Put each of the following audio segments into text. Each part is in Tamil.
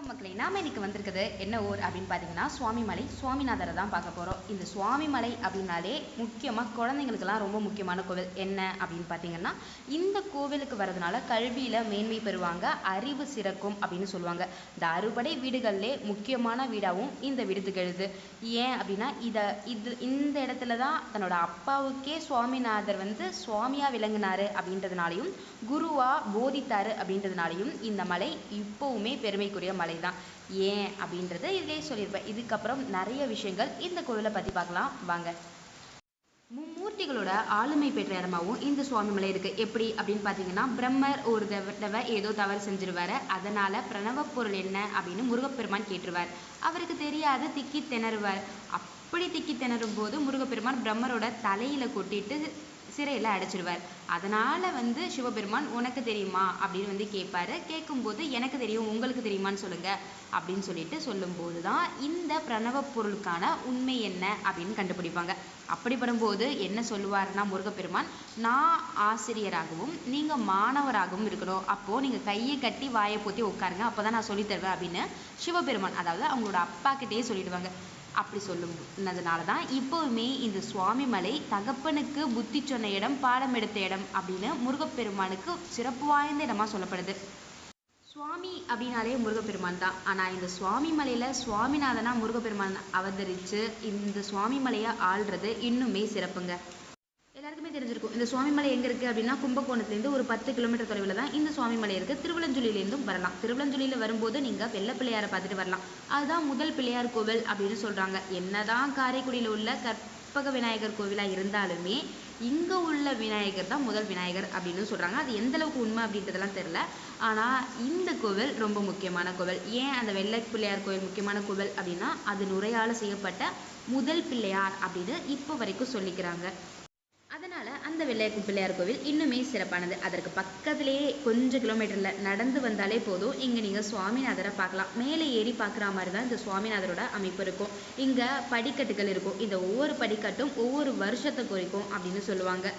வணக்கம் மக்களே நாம் இன்னைக்கு வந்திருக்குது என்ன ஊர் அப்படின்னு பார்த்தீங்கன்னா சுவாமிமலை. சுவாமிநாதரை தான் பார்க்க போகிறோம் இந்த சுவாமிமலை அப்படின்னாலே முக்கியமாக குழந்தைங்களுக்கெல்லாம் ரொம்ப முக்கியமான கோவில் என்ன அப்படின்னு பார்த்தீங்கன்னா இந்த கோவிலுக்கு வர்றதுனால கல்வியில் மேன்மை பெறுவாங்க அறிவு சிறக்கும் அப்படின்னு சொல்லுவாங்க. இந்த அறுபடை வீடுகள்லே முக்கியமான வீடாகவும் இந்த வீடு திகழுது ஏன் அப்படின்னா இதை இது இந்த இடத்துல தான் தன்னோட அப்பாவுக்கே சுவாமிநாதர் வந்து சுவாமியாக விளங்கினார் அப்படின்றதுனாலையும் குருவாக போதித்தாரு அப்படின்றதுனாலையும் இந்த மலை இப்போவுமே பெருமைக்குரிய மலை. தான் ஏன் அப்படின்றத இதிலே சொல்லியிருப்பேன். இதுக்கப்புறம் நிறைய விஷயங்கள் இந்த கோவிலை பற்றி பார்க்கலாம். வாங்க. மும்மூர்த்திகளோட ஆளுமை பெற்ற இடமாவும் இந்த சுவாமி மலை இருக்கு. எப்படி அப்படின்னு பார்த்தீங்கன்னா பிரம்மர் ஒரு தடவை ஏதோ தவறு செஞ்சிருவாரு. அதனால பிரணவ பொருள் என்ன அப்படின்னு முருகப்பெருமான் கேட்டுருவார். அவருக்கு தெரியாது திக்கி திணறுவார். அப்படி திக்கி திணறும் போது முருகப்பெருமான் பிரம்மரோட தலையில கொட்டிட்டு சிறையில் அடைச்சிருவார். அதனால் வந்து சிவபெருமான் உனக்கு தெரியுமா? அப்படின்னு வந்து கேட்பாரு கேட்கும்போது எனக்கு தெரியும் உங்களுக்கு தெரியுமான்னு சொல்லுங்க. அப்படின்னு சொல்லிட்டு சொல்லும்போது தான் இந்த பிரணவ பொருளுக்கான உண்மை என்ன அப்படின்னு கண்டுபிடிப்பாங்க. அப்படிப்படும்போது என்ன சொல்லுவாருன்னா முருகப்பெருமான் நான் ஆசிரியராகவும் நீங்கள் மாணவராகவும் இருக்கணும். அப்போது நீங்கள் கையை கட்டி வாயை போத்தி உட்காருங்க. அப்பதான் நான் சொல்லித்தருவேன் அப்படின்னு சிவபெருமான் அதாவது அவங்களோட அப்பா கிட்டேயே சொல்லிடுவாங்க. அப்படி சொல்லுனதுனால தான் இப்போவுமே இந்த சுவாமி மலை தகப்பனுக்கு புத்தி சொன்ன இடம் பாடம் எடுத்த இடம் அப்படின்னு முருகப்பெருமானுக்கு சிறப்பு வாய்ந்த இடமா சொல்லப்படுது. சுவாமி அப்படின்னாலே முருகப்பெருமான் தான். ஆனால் இந்த சுவாமி மலையில சுவாமிநாதனா முருகப்பெருமான் அவதரிச்சு இந்த சுவாமி மலையை ஆள்றது இன்னுமே சிறப்புங்க. எல்லாருக்குமே தெரிஞ்சிருக்கும்? இந்த சுவாமிமலை எங்க இருக்கு அப்படின்னா கும்பகோணத்துலேருந்து ஒரு பத்து கிலோமீட்டர் தொலைவில் தான் இந்த சுவாமிமலை இருக்கு. திருவலஞ்சுலியிலேருந்தும் வரலாம். திருவலஞ்சுலியில் வரும்போது நீங்க வெள்ள பிள்ளையாரை பார்த்துட்டு வரலாம். அதுதான் முதல் பிள்ளையார் கோவில் அப்படின்னு சொல்றாங்க. என்னதான் காரைக்குடியில் உள்ள கற்பக விநாயகர் கோவிலா இருந்தாலுமே இங்க உள்ள விநாயகர் தான் முதல் விநாயகர் அப்படின்னு சொல்றாங்க. அது எந்த அளவுக்கு உண்மை அப்படின்றதெல்லாம் தெரியல. ஆனா இந்த கோவில் ரொம்ப முக்கியமான கோவில். ஏன் அந்த வெள்ளை பிள்ளையார் கோவில் முக்கியமான கோவில் அப்படின்னா அது நுரையால செய்யப்பட்ட முதல் பிள்ளையார் அப்படின்னு இப்போ வரைக்கும் சொல்லிக்கிறாங்க. அதனால் அந்த வெள்ளையக்கு பிள்ளையார் கோவில் இன்னுமே சிறப்பானது. அதற்கு பக்கத்திலேயே கொஞ்சம் கிலோமீட்டரில் நடந்து வந்தாலே போதும். இங்கே நீங்கள் சுவாமிநாதரை பார்க்கலாம். மேலே ஏறி பார்க்குற மாதிரி தான் இந்த சுவாமிநாதரோட அமைப்பு இருக்கும். இங்கே படிக்கட்டுகள் இருக்கும். இந்த ஒவ்வொரு படிக்கட்டும் ஒவ்வொரு வருஷத்தை குறிக்கும் அப்படின்னு சொல்லுவாங்க.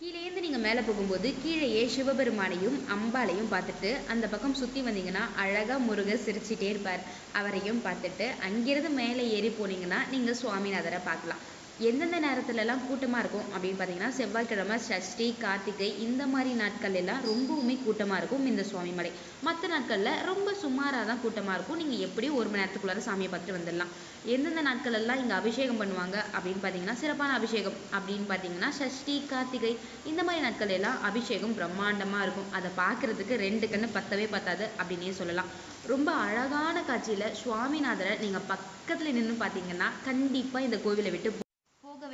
கீழேந்து நீங்கள் மேலே போகும்போது கீழேயே சிவபெருமானையும் அம்பாளையும் பார்த்துட்டு அந்த பக்கம் சுற்றி வந்தீங்கன்னா அழகா முருகர் சிரிச்சிட்டே இருப்பார். அவரையும் பார்த்துட்டு அங்கிருந்து மேலே ஏறி போனீங்கன்னா நீங்கள் சுவாமிநாதரை பார்க்கலாம். எந்தெந்த நேரத்துலலாம் கூட்டமாக இருக்கும் அப்படின்னு பார்த்தீங்கன்னா செவ்வாய்க்கிழமை சஷ்டி கார்த்திகை இந்த மாதிரி நாட்கள் எல்லாம் ரொம்பவுமே கூட்டமாக இருக்கும் இந்த சுவாமி மலை. மற்ற நாட்களில் ரொம்ப சுமாராக தான் கூட்டமாக இருக்கும். நீங்கள் எப்படியும் ஒரு மணி நேரத்துக்குள்ளார சாமியை பார்த்துட்டு வந்துடலாம். எந்தெந்த நாட்கள் எல்லாம் அபிஷேகம் பண்ணுவாங்க அப்படின்னு பார்த்தீங்கன்னா சிறப்பான அபிஷேகம் அப்படின்னு பார்த்தீங்கன்னா சஷ்டி கார்த்திகை இந்த மாதிரி நாட்கள் எல்லாம் அபிஷேகம் பிரம்மாண்டமாக இருக்கும். அதை பார்க்குறதுக்கு ரெண்டு கண்ணு பத்தவே பத்தாது அப்படின்னே சொல்லலாம். ரொம்ப அழகான காட்சியில் சுவாமிநாதரை நீங்கள் பக்கத்தில் நின்று பார்த்தீங்கன்னா கண்டிப்பாக இந்த கோவிலை விட்டு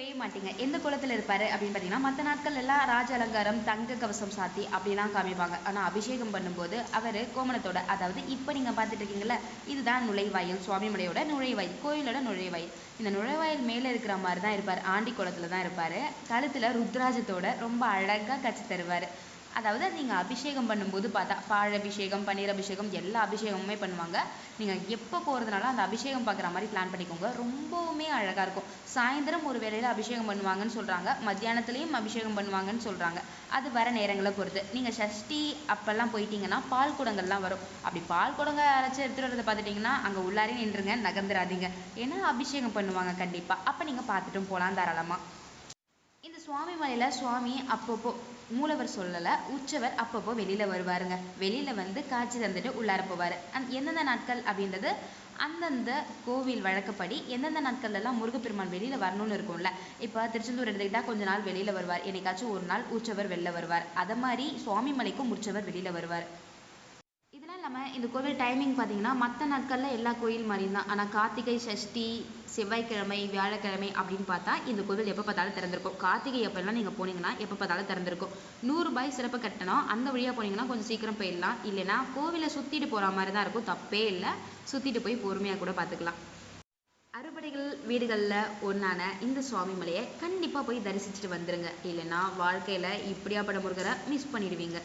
போகவே மாட்டீங்க. எந்த குளத்தில் இருப்பாரு அப்படின்னு பார்த்தீங்கன்னா மற்ற நாட்கள் எல்லாம் ராஜ அலங்காரம் தங்க கவசம் சாத்தி அப்படிலாம் காமிப்பாங்க. ஆனால் அபிஷேகம் பண்ணும்போது அவர் கோமணத்தோட அதாவது இப்போ நீங்கள் பார்த்துட்டு இருக்கீங்களா இதுதான் நுழைவாயில் சுவாமிமலையோட நுழைவாயில் கோயிலோட நுழைவாயில். இந்த நுழைவாயில் மேலே இருக்கிற மாதிரி தான் இருப்பார். ஆண்டி குளத்தில் தான் இருப்பார். கழுத்தில் ருத்ராஜத்தோட ரொம்ப அழகாக கச்சி தருவார். அதாவது நீங்கள் அபிஷேகம் பண்ணும்போது பார்த்தா பால் அபிஷேகம் பன்னீர் அபிஷேகம் எல்லா அபிஷேகமுமே பண்ணுவாங்க. நீங்கள் எப்போ போகிறதுனால அந்த அபிஷேகம் பார்க்குற மாதிரி பிளான் பண்ணிக்கோங்க. ரொம்பவுமே அழகாக இருக்கும். சாயந்தரம் ஒரு வேளையில் அபிஷேகம் பண்ணுவாங்கன்னு சொல்கிறாங்க மத்தியானத்துலேயும் அபிஷேகம் பண்ணுவாங்கன்னு சொல்கிறாங்க அது வர நேரங்களை பொறுத்து. நீங்கள் சஷ்டி அப்போல்லாம் போயிட்டீங்கன்னா பால் குடங்கள்லாம் வரும். அப்படி பால் குடங்க அரைச்சி எடுத்துகிட்டு வரதை பார்த்துட்டிங்கன்னா அங்கே உள்ளாரே நின்றுங்க நகர்ந்துடாதீங்க ஏன்னா அபிஷேகம் பண்ணுவாங்க கண்டிப்பாக அப்போ நீங்கள் பார்த்துட்டும் போகலாம் தாராளமாக இந்த சுவாமி மலையில் சுவாமி அப்பப்போ மூலவர் சொல்லலை உற்சவர் அப்பப்போ வெளியில் வருவாருங்க. வெளியில் வந்து காட்சி தந்துட்டு உள்ளார போவார். அந் எந்தெந்த நாட்கள் அப்படின்றது அந்தந்த கோவில் வழக்கப்படி எந்தெந்த நாட்கள்லாம் முருகப்பெருமான் வெளியில் வரணும்னு இருக்கும்ல. இப்போ திருச்செந்தூர் எடுத்துக்கிட்டால் கொஞ்ச நாள் வெளியில் வருவார். என்னைக்காச்சும் ஒரு நாள் உற்சவர் வெளில வருவார். அதை மாதிரி சுவாமி மலைக்கும் உற்சவர் வெளியில் வருவார். இதெல்லாம் இல்லாமல் இந்த கோவில் டைமிங் பார்த்தீங்கன்னா மற்ற நாட்களில் எல்லா கோயில் மாதிரியும் தான் ஆனால் கார்த்திகை சஷ்டி செவ்வாய்க்கிழமை வியாழக்கிழமை அப்படின்னு பார்த்தா இந்த கோவில் எப்போ பார்த்தாலும் திறந்திருக்கும். கார்த்திகை எப்போல்லாம் நீங்கள் போனீங்கன்னா எப்போ பார்த்தாலும் திறந்திருக்கும். நூறுரூபாய் சிறப்பு கட்டணம். அந்த வழியாக போனீங்கன்னா கொஞ்சம் சீக்கிரம் போயிடலாம். இல்லைன்னா கோவிலை சுற்றிட்டு போகிற மாதிரி தான் இருக்கும். தப்பே இல்லை. சுற்றிட்டு போய் பொறுமையாக கூட பார்த்துக்கலாம். அறுபடைகள் வீடுகளில் ஒன்றான இந்த சுவாமி மலையை கண்டிப்பாக போய் தரிசிச்சுட்டு வந்துடுங்க இல்லைன்னா வாழ்க்கையில் இப்படியாப்பட்ட முருகரை மிஸ் பண்ணிடுவீங்க.